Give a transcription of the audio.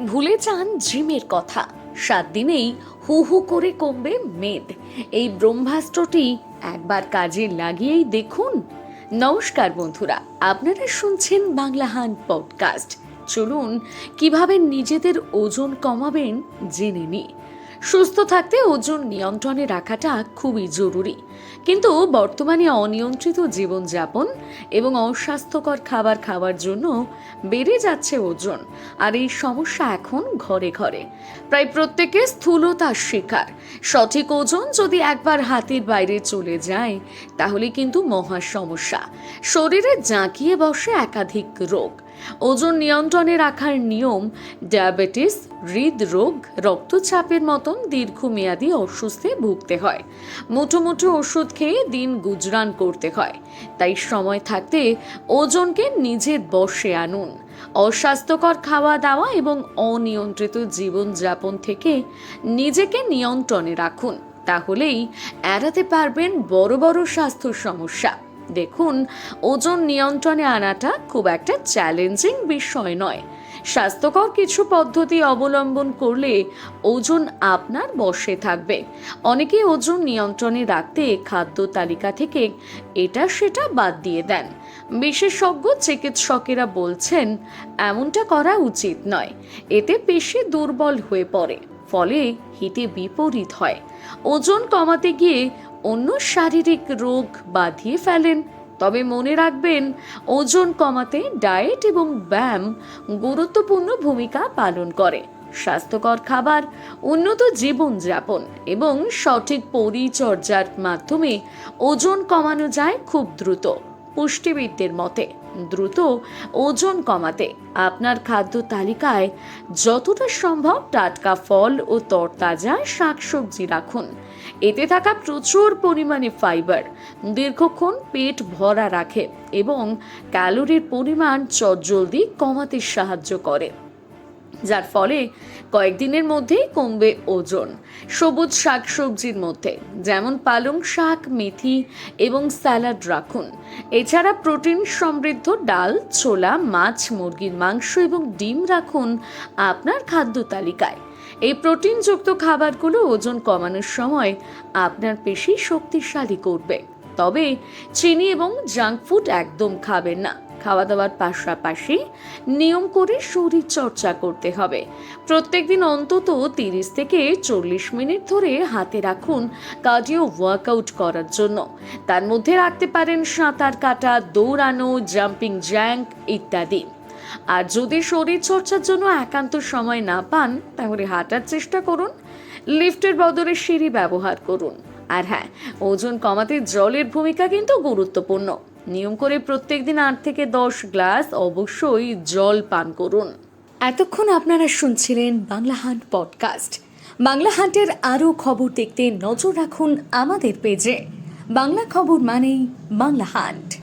ভুলে যান জিমের কথা। সাত দিনেই হু হু করে কমবে মেদ। এই ব্রহ্মাস্ত্রটি একবার কাজে লাগিয়েই দেখুন। নমস্কার বন্ধুরা, আপনারা শুনছেন বাংলা হান পডকাস্ট। চলুন, কীভাবে নিজেদের ওজন কমাবেন জেনে নিই। সুস্থ থাকতে ওজন নিয়ন্ত্রণে রাখাটা খুবই জরুরি। কিন্তু বর্তমানে অনিয়ন্ত্রিত জীবনযাপন এবং অস্বাস্থ্যকর খাবার খাওয়ার জন্য বেড়ে যাচ্ছে ওজন, আর এই সমস্যা এখন ঘরে ঘরে। প্রায় প্রত্যেকে স্থূলতার শিকার। সঠিক ওজন যদি একবার হাতের বাইরে চলে যায়, তাহলে কিন্তু মহা সমস্যা। শরীরে জাঁকিয়ে বসে একাধিক রোগ। ওজন নিয়ন্ত্রণে রাখার নিয়ম ডায়াবেটিস, হৃদরোগ, রক্তচাপের মতন দীর্ঘমেয়াদী অসুস্থে ভুগতে হয়। মুঠো মুঠো ওষুধ খেয়ে দিন গুজরান করতে হয়। তাই সময় থাকতে ওজনকে নিজের বশে আনুন। অস্বাস্থ্যকর খাওয়া দাওয়া এবং অনিয়ন্ত্রিত জীবনযাপন থেকে নিজেকে নিয়ন্ত্রণে রাখুন। তাহলেই এড়াতে পারবেন বড় বড় স্বাস্থ্য সমস্যা। দেখুন, ওজন নিয়ন্ত্রণে আনাটা খুব একটা চ্যালেঞ্জিং বিষয় নয়। স্বাস্থ্যকর কিছু পদ্ধতি অবলম্বন করলে ওজন আপনার বশে থাকবে। অনেকে ওজন নিয়ন্ত্রণে রাখতে খাদ্য তালিকা থেকে এটা সেটা বাদ দিয়ে দেন। বিশেষজ্ঞ চিকিৎসকেরা বলছেন, এমনটা করা উচিত নয়। এতে পেশি দুর্বল হয়ে পড়ে, ফলে হিতে বিপরীত হয়। ওজন কমাতে গিয়ে অন্য শারীরিক রোগ বাঁধিয়ে ফেলেন। তবে মনে রাখবেন, ওজন কমাতে ডায়েট এবং ব্যায়াম গুরুত্বপূর্ণ ভূমিকা পালন করে। স্বাস্থ্যকর খাবার, উন্নত জীবনযাপন এবং সঠিক পরিচর্যার মাধ্যমে ওজন কমানো যায় খুব দ্রুত। পুষ্টিবিদদের মতে, দ্রুত ওজন কমাতে আপনার খাদ্য তালিকায় যতটা সম্ভব টাটকা ফল ও তরতাজা শাকসবজি রাখুন। এতে থাকা প্রচুর পরিমাণে ফাইবার, দীর্ঘক্ষণ পেট ভরা রাখে এবং ক্যালোরির পরিমাণ চটজলদি কমাতে সাহায্য করে। যার ফলে কয়েকদিনের মধ্যেই কমবে ওজন। সবুজ শাকসবজির মধ্যে যেমন পালং শাক, মেথি এবং স্যালাড রাখুন। এছাড়া প্রোটিন সমৃদ্ধ ডাল, ছোলা, মাছ, মুরগির মাংস এবং ডিম রাখুন আপনার খাদ্য তালিকায়। এই প্রোটিনযুক্ত খাবারগুলো ওজন কমানোর সময় আপনার পেশি শক্তিশালী করবে। তবে চিনি এবং জাঙ্ক ফুড একদম খাবেন না। খাওয়া দাওয়ার পাশাপাশি নিয়ম করে শরীর চর্চা করতে হবে। প্রত্যেক দিন অন্তত তিরিশ থেকে চল্লিশ মিনিট ধরে হাতে রাখুন কার্ডিও ওয়ার্কআউট করার জন্য। তার মধ্যে রাখতে পারেন সাঁতার কাটা, দৌড়ানো, জাম্পিং জ্যাঙ্ক ইত্যাদি। আর যদি শরীর চর্চার জন্য একান্ত সময় না পান, তাহলে হাঁটার চেষ্টা করুন, লিফটের বদলে সিঁড়ি ব্যবহার করুন। আর হ্যাঁ ওজন কমাতে জলের ভূমিকা কিন্তু গুরুত্বপূর্ণ। নিয়ম করে প্রত্যেক দিন আট থেকে দশ গ্লাস অবশ্যই জল পান করুন। এতক্ষণ আপনারা শুনছিলেন বাংলা হান্ট পডকাস্ট। বাংলা হান্টের আরও খবর দেখতে নজর রাখুন আমাদের পেজে। বাংলা খবর মানেই বাংলা হান্ট।